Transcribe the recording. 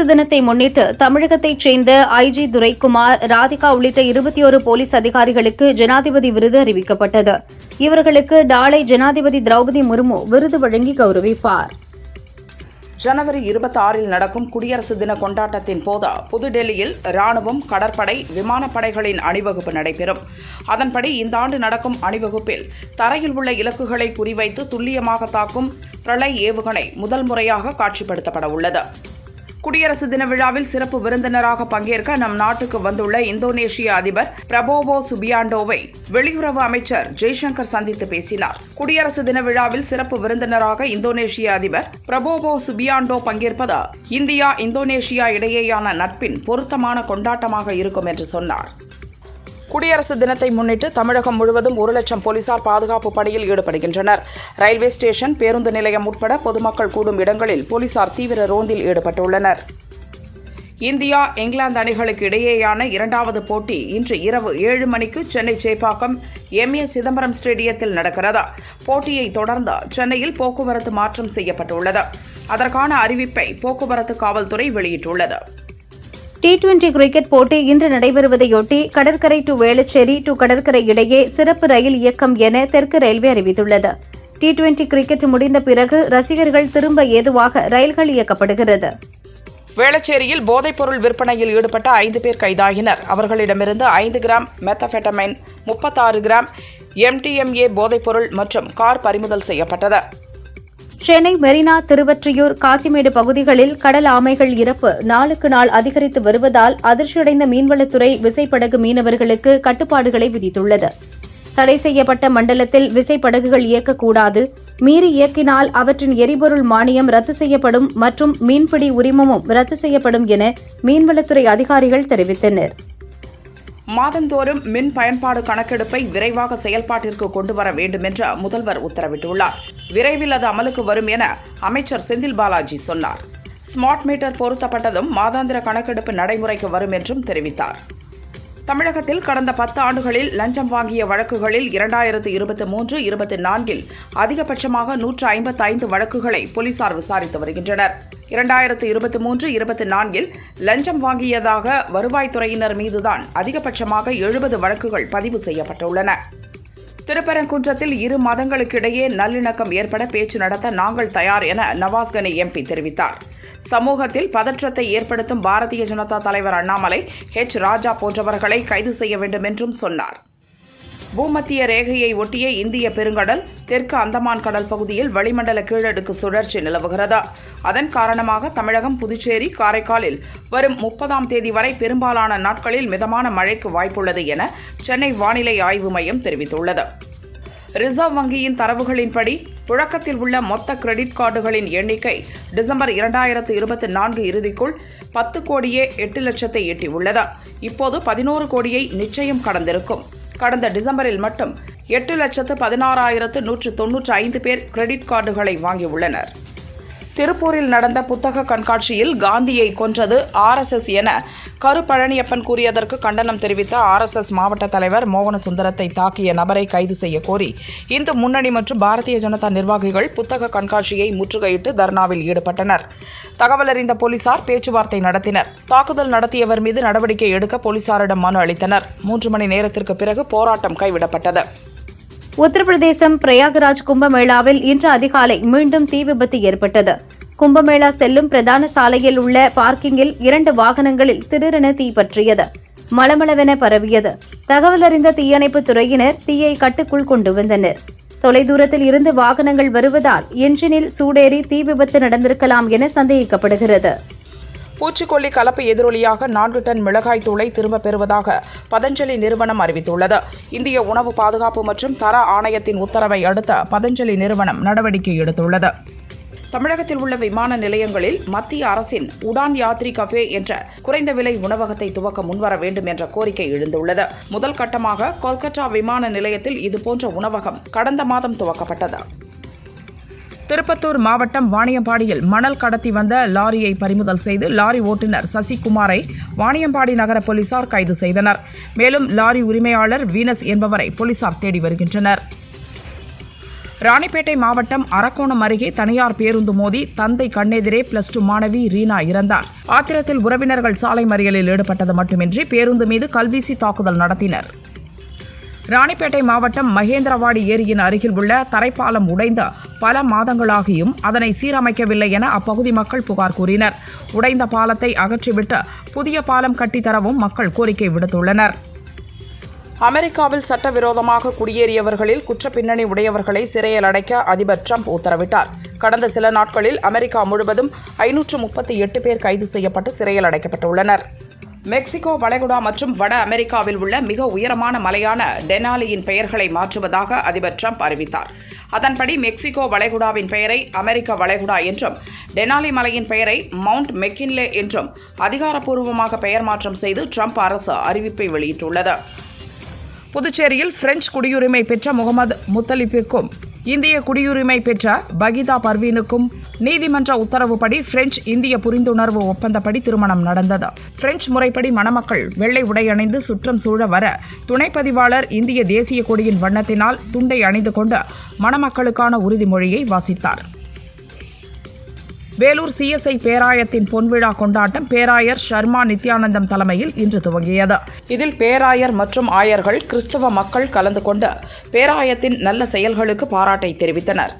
குடியரசு தினத்தை முன்னிட்டு தமிழகத்தைச் சேர்ந்த ஐஜி துரைக்குமார் ராதிகா உள்ளிட்ட இருபத்தி ஒரு போலீஸ் அதிகாரிகளுக்கு ஜனாதிபதி விருது அறிவிக்கப்பட்டது. இவர்களுக்கு நாளை ஜனாதிபதி திரௌபதி முர்மு விருது வழங்கி கௌரவிப்பார். ஜனவரி இருபத்தி ஆறில் நடக்கும் குடியரசு தின கொண்டாட்டத்தின் போது புதுடெல்லியில் ராணுவம் கடற்படை விமானப்படைகளின் அணிவகுப்பு நடைபெறும். அதன்படி இந்த ஆண்டு நடக்கும் அணிவகுப்பில் தரையில் உள்ள இலக்குகளை குறிவைத்து துல்லியமாக தாக்கும் பிரளய் ஏவுகணை முதல் முறையாக காட்சிப்படுத்தப்பட உள்ளது குடியரசு தின விழாவில் சிறப்பு விருந்தினராக பங்கேற்க நம் நாட்டுக்கு வந்துள்ள இந்தோனேஷிய அதிபர் பிரபோவோ சுபியாண்டோவை வெளியுறவு அமைச்சர் ஜெய்சங்கர் சந்தித்து பேசினார். குடியரசு தின விழாவில் சிறப்பு விருந்தினராக இந்தோனேஷிய அதிபர் பிரபோவோ சுபியாண்டோ பங்கேற்பது இந்தியா இந்தோனேஷியா இடையேயான நட்பின் பொருத்தமான கொண்டாட்டமாக இருக்கும் என்று சொன்னார். குடியரசு தினத்தை முன்னிட்டு தமிழகம் முழுவதும் ஒரு லட்சம் போலீசார் பாதுகாப்பு பணியில் ஈடுபடுகின்றனர். ரயில்வே ஸ்டேஷன் பேருந்து நிலையம் உட்பட பொதுமக்கள் கூடும் இடங்களில் போலீசார் தீவிர ரோந்தில் ஈடுபட்டுள்ளனர். இந்தியா இங்கிலாந்து அணிகளுக்கு இடையேயான இரண்டாவது போட்டி இன்று இரவு ஏழு மணிக்கு சென்னை சேப்பாக்கம் எம். ஏ. சிதம்பரம் ஸ்டேடியத்தில் நடக்கிறது. போட்டியை தொடர்ந்து சென்னையில் போக்குவரத்து மாற்றம் செய்யப்பட்டுள்ளது. அதற்கான அறிவிப்பை போக்குவரத்து காவல்துறை வெளியிட்டுள்ளது. டி டுவெண்டி கிரிக்கெட் போட்டி இன்று நடைபெறுவதையொட்டி கடற்கரை டு வேளச்சேரி டு கடற்கரை இடையே சிறப்பு ரயில் இயக்கம் என தெற்கு ரயில்வே அறிவித்துள்ளது. டி டுவெண்டி கிரிக்கெட் முடிந்த பிறகு ரசிகர்கள் திரும்ப ஏதுவாக ரயில்கள் இயக்கப்படுகிறது. வேளச்சேரியில் போதைப்பொருள் விற்பனையில் ஈடுபட்ட ஐந்து பேர் கைதாகினர். அவர்களிடமிருந்து ஐந்து கிராம் மெத்தபெட்டமைன் முப்பத்தாறு கிராம் எம்டிஎம்ஏ போதைப்பொருள் மற்றும் கார் பறிமுதல் செய்யப்பட்டது. சென்னை மெரினா திருவற்றியூர் காசிமேடு பகுதிகளில் கடல் ஆமைகள் இறப்பு நாளுக்கு நாள் அதிகரித்து வருவதால் அதிர்ச்சியடைந்த மீன்வளத்துறை விசைப்படகு மீனவர்களுக்கு கட்டுப்பாடுகளை விதித்துள்ளது. தடை செய்யப்பட்ட மண்டலத்தில் விசைப்படகுகள் இயக்கக்கூடாது. மீறி இயக்கினால் அவற்றின் எரிபொருள் மானியம் ரத்து செய்யப்படும் மற்றும் மீன்பிடி உரிமமும் ரத்து செய்யப்படும் என மீன்வளத்துறை அதிகாரிகள் தெரிவித்தனர். மாதந்தோறும் மின் பயன்பாடு கணக்கெடுப்பை விரைவாக செயல்பாட்டிற்கு கொண்டு வர வேண்டும் என்று முதல்வர் உத்தரவிட்டுள்ளார். விரைவில் அது அமலுக்கு வரும் என அமைச்சர் செந்தில் பாலாஜி சொன்னார். ஸ்மார்ட் மீட்டர் பொருத்தப்பட்டதும் மாதாந்திர கணக்கெடுப்பு நடைமுறைக்கு வரும் என்றும் தெரிவித்தார். தமிழகத்தில் கடந்த பத்து ஆண்டுகளில் லஞ்சம் வாங்கிய வழக்குகளில் இரண்டாயிரத்து இருபத்தி மூன்று இருபத்தி நான்கில் அதிகபட்சமாக நூற்று ஐம்பத்தைந்து வழக்குகளை போலீசார் விசாரித்து வருகின்றனர். இரண்டாயிரத்து இருபத்தி மூன்று இருபத்தி நான்கில் லஞ்சம் வாங்கியதாக வருவாய்த்துறையினர் மீதுதான் அதிகபட்சமாக எழுபது வழக்குகள் பதிவு செய்யப்பட்டுள்ளன. திருப்பரங்குன்றத்தில் இரு மதங்களுக்கிடையே நல்லிணக்கம் ஏற்பட பேச்சு நடத்த நாங்கள் தயார் என நவாஸ்கனி எம்பி தெரிவித்தார். சமூகத்தில் பதற்றத்தை ஏற்படுத்தும் பாரதிய ஜனதா தலைவர் அண்ணாமலை ஹெச். ராஜா போன்றவர்களை கைது செய்ய வேண்டும் என்றும் சொன்னார். பூமத்திய ரேகையை ஒட்டிய இந்திய பெருங்கடல் தெற்கு அந்தமான் கடல் பகுதியில் வளிமண்டல கீழடுக்கு சுழற்சி நிலவுகிறது. அதன் காரணமாக தமிழகம் புதுச்சேரி காரைக்காலில் வரும் முப்பதாம் தேதி வரை பெரும்பாலான நாட்களில் மிதமான மழைக்கு வாய்ப்புள்ளது என சென்னை வானிலை ஆய்வு மையம் தெரிவித்துள்ளது. ரிசர்வ் வங்கியின் தரவுகளின்படி புழக்கத்தில் உள்ள மொத்த கிரெடிட் கார்டுகளின் எண்ணிக்கை டிசம்பர் இரண்டாயிரத்து இருபத்தி நான்கு இறுதிக்குள் பத்து கோடியே எட்டு லட்சத்தை எட்டியுள்ளது. இப்போது பதினோரு கோடியை நிச்சயம் கடந்திருக்கும். கடந்த டிசம்பரில் மட்டும் எட்டு லட்சத்து பதினாறாயிரத்து நூற்று தொன்னூற்று ஐந்து பேர் கிரெடிட் கார்டுகளை வாங்கியுள்ளனர். திருப்பூரில் நடந்த புத்தக கண்காட்சியில் காந்தியை கொன்றது ஆர்எஸ்எஸ் என கரு பழனியப்பன் கூறியதற்கு கண்டனம் தெரிவித்த ஆர்எஸ்எஸ் மாவட்ட தலைவர் மோகன சுந்தரத்தை தாக்கிய நபரை கைது செய்ய கோரி இந்து முன்னணி மற்றும் பாரதிய ஜனதா நிர்வாகிகள் புத்தக கண்காட்சியை முற்றுகையிட்டு தர்ணாவில் ஈடுபட்டனர். தகவல் அறிந்த போலீசார் பேச்சுவார்த்தை நடத்தினர். தாக்குதல் நடத்தியவர் மீது நடவடிக்கை எடுக்க போலீசாரிடம் மனு அளித்தனர். மூன்று மணி நேரத்திற்கு பிறகு போராட்டம் கைவிடப்பட்டது. உத்தரப்பிரதேசம் பிரயாகராஜ் கும்பமேளாவில் இன்று அதிகாலை மீண்டும் தீ விபத்து ஏற்பட்டது. கும்பமேளா செல்லும் பிரதான சாலையில் உள்ள பார்க்கிங்கில் இரண்டு வாகனங்களில் திடீரென தீ பற்றியது. மளமளவென பரவியது. தகவல் அறிந்த தீயணைப்புத் துறையினர் தீயை கட்டுக்குள் கொண்டு வந்தனர். தொலைதூரத்தில் இருந்து வாகனங்கள் வருவதால் என்ஜினில் சூடேறி தீ விபத்து நடந்திருக்கலாம் என சந்தேகிக்கப்படுகிறது. பூச்சிக்கொல்லி கலப்பு எதிரொலியாக நான்கு டன் மிளகாய் தூளை திரும்பப் பெறுவதாக பதஞ்சலி நிறுவனம் அறிவித்துள்ளது. இந்திய உணவு பாதுகாப்பு மற்றும் தர ஆணையத்தின் உத்தரவை அடுத்த பதஞ்சலி நிறுவனம் நடவடிக்கை எடுத்துள்ளது. தமிழகத்தில் உள்ள விமான நிலையங்களில் மத்திய அரசின் உடான் யாத்ரி கஃபே என்ற குறைந்த விலை உணவகத்தை துவக்க முன்வர வேண்டும் என்ற கோரிக்கை எழுந்துள்ளது. முதல் கட்டமாக கொல்கத்தா விமான நிலையத்தில் இதுபோன்ற உணவகம் கடந்த மாதம் துவக்கப்பட்டது. திருப்பத்தூர் மாவட்டம் வாணியம்பாடியில் மணல் கடத்தி வந்த லாரியை பறிமுதல் செய்து லாரி ஓட்டுநர் சசிகுமாரை வாணியம்பாடி நகர போலீசார் கைது செய்தனர். மேலும் லாரி உரிமையாளர் வீனஸ் என்பவரை போலீசார் தேடி வருகின்றனர். ராணிப்பேட்டை மாவட்டம் அரக்கோணம் அருகே தனியார் பேருந்து மோதி தந்தை கண்ணெதிரே பிளஸ் டூ மாணவி ரீனா இறந்தார். ஆத்திரத்தில் உறவினர்கள் சாலை மறியலில் ஈடுபட்டது மட்டுமின்றி பேருந்து மீது கல்வீசி தாக்குதல் நடத்தினர். ராணிப்பேட்டை மாவட்டம் மகேந்திரவாடி ஏரியின் அருகில் உள்ள தரைப்பாலம் உடைந்த பல மாதங்களாகியும் அதனை சீரமைக்கவில்லை என அப்பகுதி மக்கள் புகார் கூறினர். உடைந்த பாலத்தை அகற்றிவிட்டு புதிய பாலம் கட்டித்தரவும் மக்கள் கோரிக்கை விடுத்துள்ளனர். அமெரிக்காவில் சட்டவிரோதமாக குடியேறியவர்களில் குற்ற பின்னணி உடையவர்களை சிறையில் அடைக்க அதிபர் ட்ரம்ப் உத்தரவிட்டார். கடந்த சில நாட்களில் அமெரிக்கா முழுவதும் ஐநூற்று முப்பத்தி எட்டு பேர் கைது செய்யப்பட்டு சிறையில் அடைக்கப்பட்டுள்ளனர். மெக்சிகோ வளைகுடா மற்றும் வட அமெரிக்காவில் உள்ள மிக உயரமான மலையான டெனாலியின் பெயர்களை மாற்றுவதாக அதிபர் ட்ரம்ப் அறிவித்தார். அதன்படி மெக்சிகோ வளைகுடாவின் பெயரை அமெரிக்க வளைகுடா என்றும் டெனாலி மலையின் பெயரை மவுண்ட் மெக்கின்லே என்றும் அதிகாரப்பூர்வமாக பெயர் மாற்றம் செய்து ட்ரம்ப் அரசு அறிவிப்பை வெளியிட்டுள்ளது. புதுச்சேரியில் பிரெஞ்சு குடியுரிமை பெற்ற முகமது முத்தலிப்புக்கும் இந்திய குடியுரிமை பெற்ற பகிதா பர்வீனுக்கும் நீதிமன்ற உத்தரவுப்படி பிரெஞ்சு இந்திய புரிந்துணர்வு ஒப்பந்தப்படி திருமணம் நடந்தது. பிரெஞ்சு முறைப்படி மணமக்கள் வெள்ளை உடை அணிந்து சுற்றம் சூழ வர துணைப்பதிவாளர் இந்திய தேசிய கொடியின் வண்ணத்தினால் துண்டை அணிந்து கொண்டு மணமக்களுக்கான உறுதிமொழியை வாசித்தார். வேலூர் சிஎஸ்ஐ பேராயத்தின் பொன்விழா கொண்டாட்டம் பேராயர் ஷர்மா நித்யானந்தம் தலைமையில் இன்று துவங்கியது. இதில் பேராயர் மற்றும் ஆயர்கள் கிறிஸ்தவ மக்கள் கலந்து கொண்டு பேராயத்தின் நல்ல செயல்களுக்கு பாராட்டை தெரிவித்தனர்.